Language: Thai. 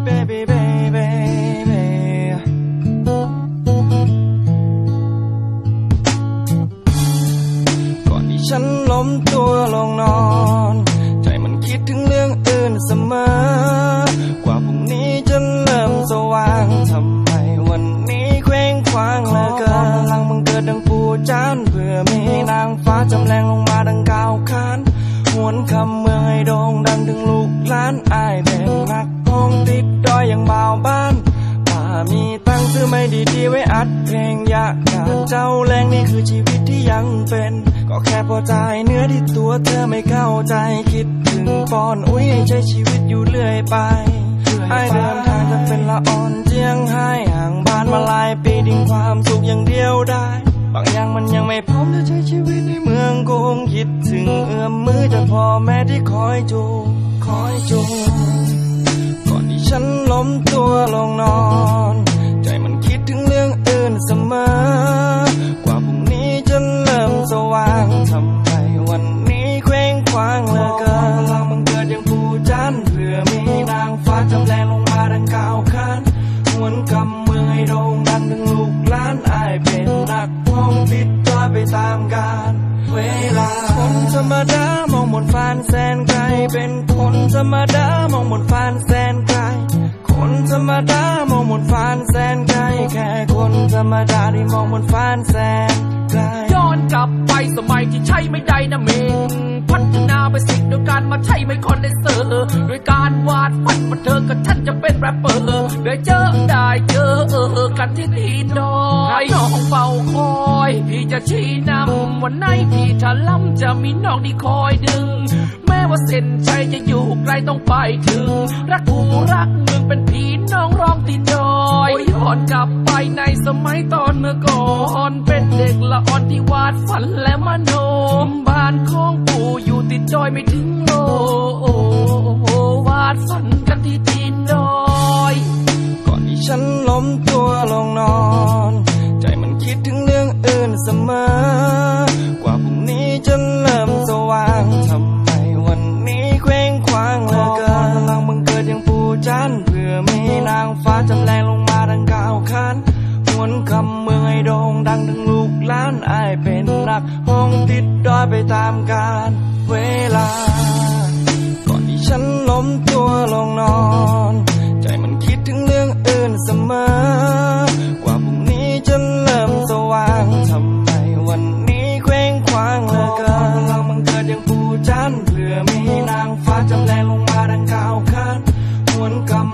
baby, baby, baby. Còn đi chân lom tua คิดถึงเรื่องอื่นเสมอกว่าพรุ่งนี้จะเริ่มสว่างทำไมวันนี้เคว้งคว้างเหลือเกินพลังมึงเกิดดังปูจานเพื่อมีนางฟ้าจำแรงลงมาดังกาวคานหวนคำเมืองให้โด่งดังถึงลูกล้านอายแป็นนัก ติดดอยอย่างบ่าบ้านป่ามีตังค์ซื้อไม่ดีดีๆไว้อัดเพลงอยากการเจ้าแรงนี่คือชีวิตที่ยังเป็น ก็แค่พอใจเนื้อที่ตัวเธอไม่เข้าใจคิดถึงปอนอุ้ยใช้ชีวิตอยู่เรื่อยไปไอเดินทางจะเป็นละอ่อนเจียงให้ห่างบ้านมาหลายปีดิ้งความสุขอย่างเดียวได้บางอย่างมันยังไม่พร้อมจะใช้ชีวิตในเมืองกรุงคิดถึงเอื้อมมือจากพ่อแม่ที่คอยจูคอยจู ฉันล้มตัวลงนอน ใจมันคิดถึงเรื่องอื่นเสมอ กว่าพรุ่งนี้จะเริ่มสว่างทำไมวันนี้เคว้งคว้างเหลือเกินพลังมันเกิดอย่างผู้จันทร์เพื่อมีนางฟ้าจำแรงลงมาดังกาวคานหวนกำเมืองให้โด่งดังถึงลูกหลานอายเป็นนักพ้องติดตัวไปตามกาลเวลาคนธรรมดา ธรรมดามองบนฟ้านแสนไกล คนธรรมดามองบนฟ้านแสนไกล แค่คนธรรมดาที่มองบนฟ้านแสนไกล ย้อนกลับไปสมัยที่ใช่ไม่ได้นะเมงพัฒนาไปสิ่งด้วยการมาใช้ไม่คอนเดนเซอร์ ด้วยการวาดฝันว่าเธอกับฉันจะเป็นแรปเปอร์ได้เจอ ได้เจอกันที่ตีนดอยน้องเฝ้าคอย พี่จะชี้นำวันไหนที่ถ้าล้ำจะมีน้องที่คอยดึง แม้ว่าเส้นชัยจะอยู่ไกลต้องไปถึง รักกูรักมึงเป็นพี่น้องร้องตีนดอยย้อนกลับไปในสมัยตอนเมื่อก่อนเป็นเด็กละอ่อนที่วาดฝันและมโนมบ้านของปู่อยู่ติดดอยไม่ถึงโล นอน ใจมันคิดถึงเรื่องอื่นเสมอกว่าพรุ่งนี้จะเริ่มสว่างทำไมวันนี้เคว้งคว้างเหลือเกินพลังบังเกิดอย่างปูจันเพื่อมีนางฟ้าจำแรงลงมาดังก้าวคานหวนคำเมืองให้โด่งดังถึงลูกหลานอายเป็นนักห้องติดดอยไปตามกาลเวลา ก่อนที่ฉันล้มตัวลงนอน ใจมันคิดถึงเรื่องอื่นเสมอ อมีนางฟ้าจำแรงลงมาดังกาวคานหวนกำเมื